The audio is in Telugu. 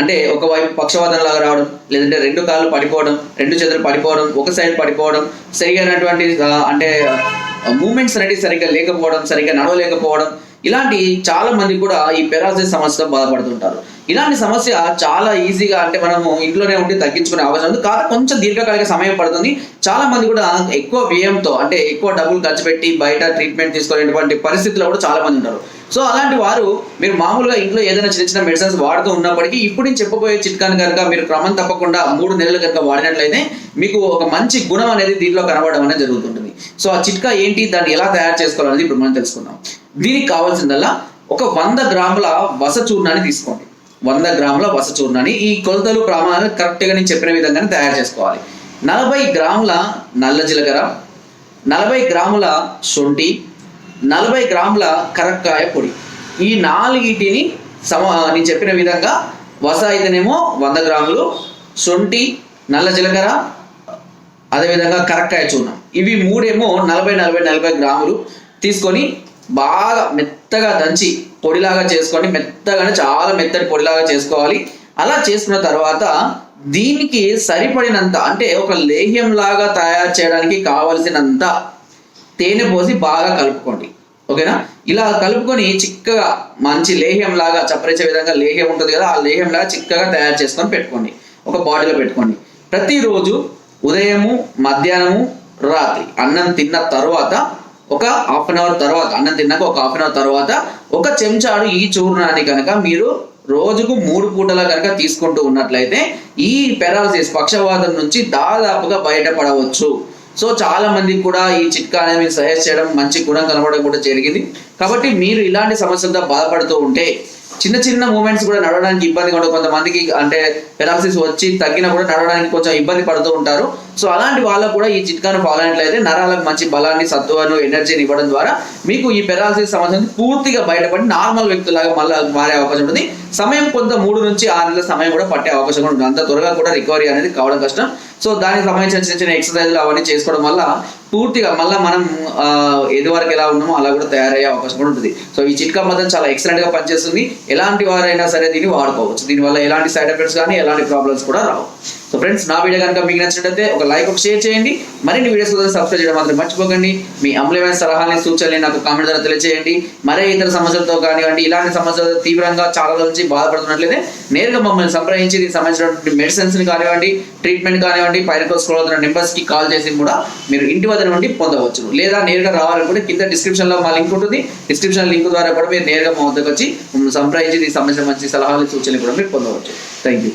అంటే ఒకవైపు పక్షవాతం లాగా రావడం లేదంటే రెండు కాళ్ళు పడిపోవడం రెండు చేతులు పడిపోవడం ఒక సైడ్ పడిపోవడం సరిగైనటువంటి అంటే మూమెంట్స్ అనేది సరిగ్గా లేకపోవడం సరిగ్గా నడవలేకపోవడం ఇలాంటి చాలా మంది కూడా ఈ పెరాసిస్ సమస్యతో బాధపడుతుంటారు. ఇలాంటి సమస్య చాలా ఈజీగా అంటే మనము ఇంట్లోనే ఉండి తగ్గించుకునే అవసరం ఉంది. కాదు కొంచెం దీర్ఘకాలిక సమయం పడుతుంది. చాలా మంది కూడా ఎక్కువ వ్యయంతో అంటే ఎక్కువ డబ్బులు ఖర్చు పెట్టి బయట ట్రీట్మెంట్ తీసుకునేటువంటి పరిస్థితుల్లో కూడా చాలా మంది ఉంటారు. సో అలాంటి వారు మీరు మామూలుగా ఇంట్లో ఏదైనా చిన్న చిన్న మెడిసిన్స్ వాడుతూ ఉన్నప్పటికీ ఇప్పుడు నేను చెప్పబోయే చిట్కాను కనుక మీరు క్రమం తప్పకుండా మూడు నెలలు కనుక వాడినట్లయితే మీకు ఒక మంచి గుణం అనేది దీంట్లో కనబడడం అనేది జరుగుతుంటుంది. సో ఆ చిట్కా ఏంటి దాన్ని ఎలా తయారు చేసుకోవాలనేది ఇప్పుడు మనం తెలుసుకుందాం. దీనికి కావాల్సిందల్లా ఒక వంద గ్రాముల వస చూర్ణాన్ని తీసుకోండి. వంద గ్రాముల వస చూర్ణాన్ని ఈ కొలతలు ప్రమాణాలు కరెక్ట్గా నేను చెప్పిన విధంగానే తయారు చేసుకోవాలి. నలభై గ్రాముల నల్ల జీలకర్ర నలభై గ్రాముల శొంఠి నలభై గ్రాముల కరక్కాయ పొడి. ఈ నాలుగిటిని సమ నేను చెప్పిన విధంగా వస అయితేనేమో వంద గ్రాములు శొంఠి నల్ల జీలకర్ర అదేవిధంగా కరక్కాయ చూర్ణం. ఇవి మూడేమో నలభై నలభై నలభై గ్రాములు తీసుకొని బాగా మెత్తగా దంచి పొడిలాగా చేసుకొని మెత్తగానే చాలా మెత్తటి పొడిలాగా చేసుకోవాలి. అలా చేసుకున్న తర్వాత దీనికి సరిపడినంత అంటే ఒక లేహ్యం లాగా తయారు చేయడానికి కావలసినంత తేనె పోసి బాగా కలుపుకోండి. ఓకేనా? ఇలా కలుపుకొని చిక్కగా మంచి లేహ్యం లాగా చప్పరించే విధంగా లేహ్యం ఉంటుంది కదా ఆ లేహ్యం లాగా చిక్కగా తయారు చేసుకొని పెట్టుకోండి. ఒక బాటిల్ పెట్టుకోండి. ప్రతిరోజు ఉదయము మధ్యాహ్నము రాత్రి అన్నం తిన్న తర్వాత ఒక హాఫ్ అన్ అవర్ తర్వాత అన్నం తిన్నాక ఒక హాఫ్ అన్ అవర్ తర్వాత ఒక చెంచాడు ఈ చూర్ణాన్ని కనుక మీరు రోజుకు మూడు పూటలా కనుక తీసుకుంటూ ఉన్నట్లయితే ఈ పెరాలసిస్ పక్షవాతం నుంచి దాదాపుగా బయటపడవచ్చు. సో చాలా మందికి కూడా ఈ చిట్కా అనేది మీరు సజెస్ట్ చేయడం మంచి గుణం కనబడడం కూడా జరిగింది. కాబట్టి మీరు ఇలాంటి సమస్యలతో బాధపడుతూ ఉంటే చిన్న చిన్న మూమెంట్స్ కూడా నడవడానికి ఇబ్బందిగా ఉండవు. కొంతమందికి అంటే పెరాలసిస్ వచ్చి తగ్గినా కూడా నడవడానికి కొంచెం ఇబ్బంది పడుతూ ఉంటారు. సో అలాంటి వాళ్ళకు కూడా ఈ చిట్కాను ఫాలో అయినట్లయితే నరాలకు మంచి బలాన్ని సత్తువను ఎనర్జీని ఇవ్వడం ద్వారా మీకు ఈ పెరాలసిస్ సమస్య పూర్తిగా బయటపడి నార్మల్ వ్యక్తులాగా మళ్ళీ మారే అవకాశం ఉంటుంది. సమయం కొంత మూడు నుంచి ఆరు నెలల సమయం కూడా పట్టే అవకాశం కూడా ఉంటుంది. అంత త్వరగా కూడా రికవరీ అనేది కావడం కష్టం. సో దానికి సంబంధించిన చిన్న చిన్న ఎక్సర్సైజ్లు అవన్నీ చేసుకోవడం వల్ల పూర్తిగా మళ్ళీ మనం ఏది వరకు ఎలా ఉన్నామో అలా కూడా తయారయ్యే అవకాశం కూడా ఉంటుంది. సో ఈ చిట్కా మాత్రం చాలా ఎక్సలెంట్గా పనిచేస్తుంది. ఎలాంటి వారైనా సరే దీన్ని వాడుకోవచ్చు. దీనివల్ల ఎలాంటి సైడ్ ఎఫెక్ట్స్ కానీ ఎలాంటి ప్రాబ్లమ్స్ కూడా రావు. సో ఫ్రెండ్స్ నా వీడియో కనుక మీకు నచ్చినట్లయితే ఒక లైక్ ఒక షేర్ చేయండి. మరిన్ని వీడియోస్ కోసం సబ్స్క్రైబ్ చేయడం మాత్రం మర్చిపోకండి. మీ అమూల్యమైన సలహాలని సూచనలు నాకు కామెంట్ ద్వారా తెలియజేయండి మరే ఇతర సమస్యలతో కానివ్వండి ఇలాంటి సమస్యలతో తీవ్రంగా చాలా నుంచి బాధపడుతున్నట్లయితే నేరుగా మమ్మల్ని సంప్రదించి దీనికి సంబంధించినటువంటి మెడిసిన్స్ కానివ్వండి ట్రీట్మెంట్ కానివ్వండి పైన స్క్రోల్ అవుతున్న నెంబర్స్కి కాల్ చేసి కూడా మీరు ఇంటి వద్ద నుండి పొందవచ్చు. లేదా నేరుగా రావాలనుకుంటే కింద డిస్క్రిప్షన్లో మా లింక్ ఉంటుంది. డిస్క్రిప్షన్ లింక్ ద్వారా కూడా మీరు నేరుగా మా వద్దకు వచ్చి మమ్మల్ని సంప్రదించి దీనికి సంబంధించిన మంచి సలహాలు సూచనలు కూడా మీరు పొందవచ్చు. Thank you